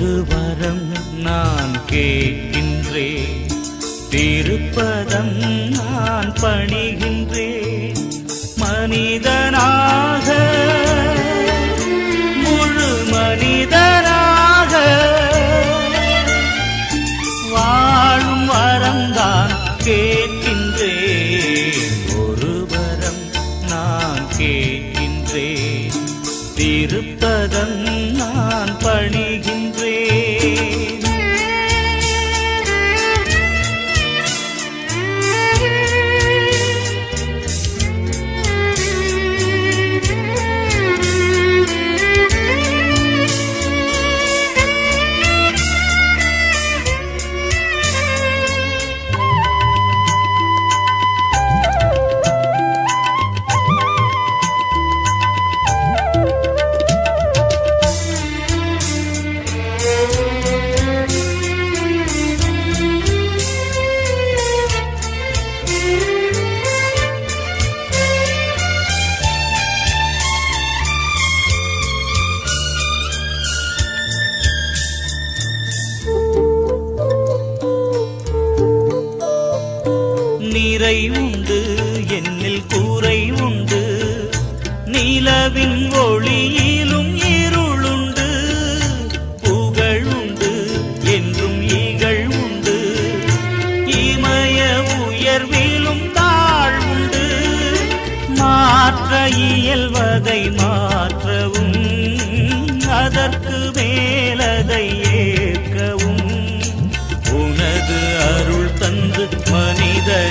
ஒரு வரம் நான் கேட்கின்றேன். திருப்பதம் நான் பணிகின்றேன். மனிதனாக முழு மனிதனாக வாழும் வரம் தான் கேட்கின்றேன். ஒரு வரம் நான் கேட்கின்றேன். நிறை உண்டு என்னில் கூரை உண்டு. நிலவின் ஒளியிலும் இருளுண்டு. புகழுண்டு என்றும் ஈகள் உண்டு. இமய உயர்விலும் தாழ்வுண்டு மாற்ற இயல்வதை மா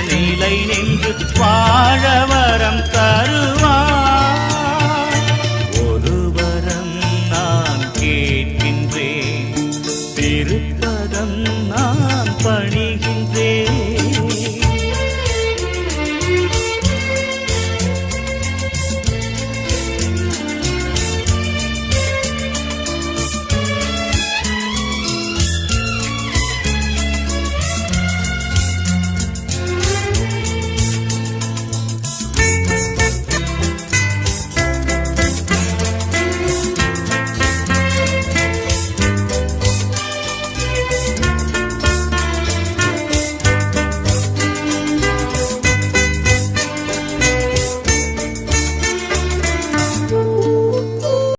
நிலை நின்று வாழ வரம் தருவார். ஒரு வரம் நான் கேட்கின்றேன். திருப்பதம் நான் பணிக